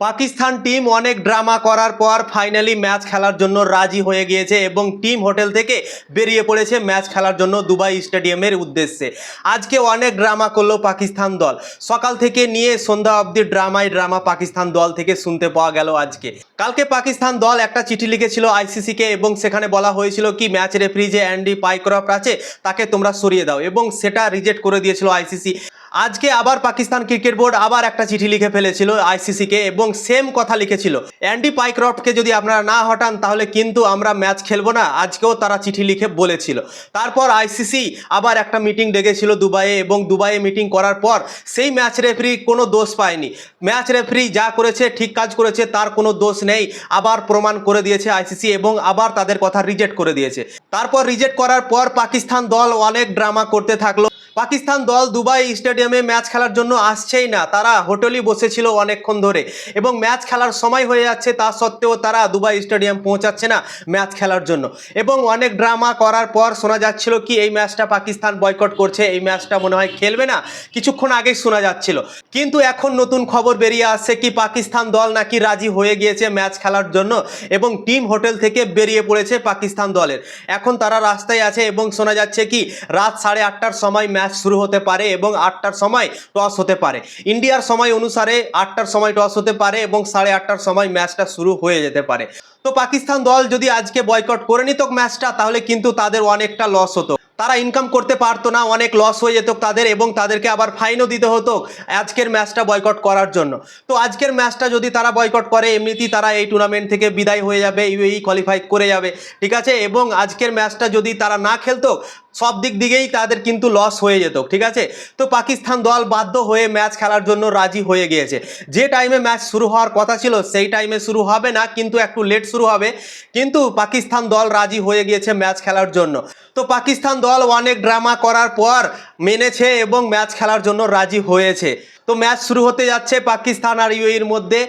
Pakistan team অনেক drama করার পর ফাইনালি ম্যাচ খেলার জন্য রাজি হয়ে গিয়েছে এবং টিম হোটেল থেকে বেরিয়ে পড়েছে ম্যাচ খেলার জন্য দুবাই স্টেডিয়ামের উদ্দেশ্যে। আজকে অনেক ড্রামা করল পাকিস্তান দল। সকাল থেকে নিয়ে সন্ধ্যা অবধি ড্রামাই ড্রামা পাকিস্তান দল থেকে শুনতে পাওয়া গেল আজকে। কালকে পাকিস্তান দল একটা চিঠি লিখেছিল আইসিসিকে এবং সেখানে বলা হয়েছিল কি, ম্যাচ রেফারি যে অ্যান্ডি পাইক্রফ আছে, তাকে তোমরা সরিয়ে দাও এবং সেটা রিজেক্ট করে দিয়েছিল আইসিসি। আজকে আবার পাকিস্তান ক্রিকেট বোর্ড আবার একটা চিঠি লিখে ফেলেছিল আইসিসিকে এবং সেম কথা লিখেছিল। অ্যান্ডি পাইক্রফটকে যদি আপনারা না হটান, তাহলে কিন্তু আমরা ম্যাচ খেলব না। আজকেও তারা চিঠি লিখে বলেছিল। তারপর আইসিসি আবার একটা মিটিং ডেকেছিল দুবাইয়ে এবং দুবাইয়ে মিটিং করার পর সেই ম্যাচ রেফারি কোনো দোষ পায়নি। ম্যাচ রেফারি যা করেছে, ঠিক কাজ করেছে, তার কোনো দোষ নেই। আবার প্রমাণ করে দিয়েছে আইসিসি এবং আবার তাদের কথা রিজেক্ট করে দিয়েছে। তারপর রিজেক্ট করার পর পাকিস্তান দল অনেক ড্রামা করতে থাকল। পাকিস্তান দল দুবাই স্টেডিয়ামে ম্যাচ খেলার জন্য আসছেই না। তারা হোটেলই বসেছিল অনেকক্ষণ ধরে এবং ম্যাচ খেলার সময় হয়ে যাচ্ছে তা সত্ত্বেও তারা দুবাই স্টেডিয়াম পৌঁছাচ্ছে না ম্যাচ খেলার জন্য। এবং অনেক ড্রামা করার পর শোনা যাচ্ছিল কি এই ম্যাচটা পাকিস্তান বয়কট করছে, এই ম্যাচটা মনে হয় খেলবে না। কিছুক্ষণ আগেই শোনা যাচ্ছিল। কিন্তু এখন নতুন খবর বেরিয়ে আসছে কি পাকিস্তান দল নাকি রাজি হয়ে গিয়েছে ম্যাচ খেলার জন্য এবং টিম হোটেল থেকে বেরিয়ে পড়েছে পাকিস্তান দলের। এখন তারা রাস্তায় আছে এবং শোনা যাচ্ছে কি রাত সাড়ে আটটার সময় ম্যাচ শুরু হতে পারে এবং আটটার সময় টস হতে পারে। ইন্ডিয়ার সময় অনুসারে আটটার সময় টস হতে পারে এবং সাড়ে আটটার সময় ম্যাচটা শুরু হয়ে যেতে পারে। তো পাকিস্তান দল যদি আজকে বয়কট করে নিত ম্যাচটা তাহলে কিন্তু তাদের অনেকটা লস হতো। তারা ইনকাম করতে পারতো না, অনেক লস হয়ে যেত তাদের এবং তাদেরকে আবার ফাইনও দিতে হতো আজকের ম্যাচটা বয়কট করার জন্য। তো আজকের ম্যাচটা যদি তারা বয়কট করে, এমনিতেই তারা এই টুর্নামেন্ট থেকে বিদায় হয়ে যাবে ইউএই কোয়ালিফাই করে যাবে, ঠিক আছে? এবং আজকের ম্যাচটা যদি তারা না খেলতো সব দিক দিকেই তাদের কিন্তু লস হয়ে যেত, ঠিক আছে? তো পাকিস্তান দল বাধ্য হয়ে ম্যাচ খেলার জন্য রাজি হয়ে গিয়েছে। যে টাইমে ম্যাচ শুরু হওয়ার কথা ছিল, সেই টাইমে শুরু হবে না, কিন্তু একটু লেট শুরু হবে। কিন্তু পাকিস্তান দল রাজি হয়ে গিয়েছে ম্যাচ খেলার জন্য। তো পাকিস্তান দল অনেক ড্রামা করার পর মেনেছে এবং ম্যাচ খেলার জন্য রাজি হয়েছে। তো ম্যাচ শুরু হতে যাচ্ছে পাকিস্তান আর ইউএর মধ্যে।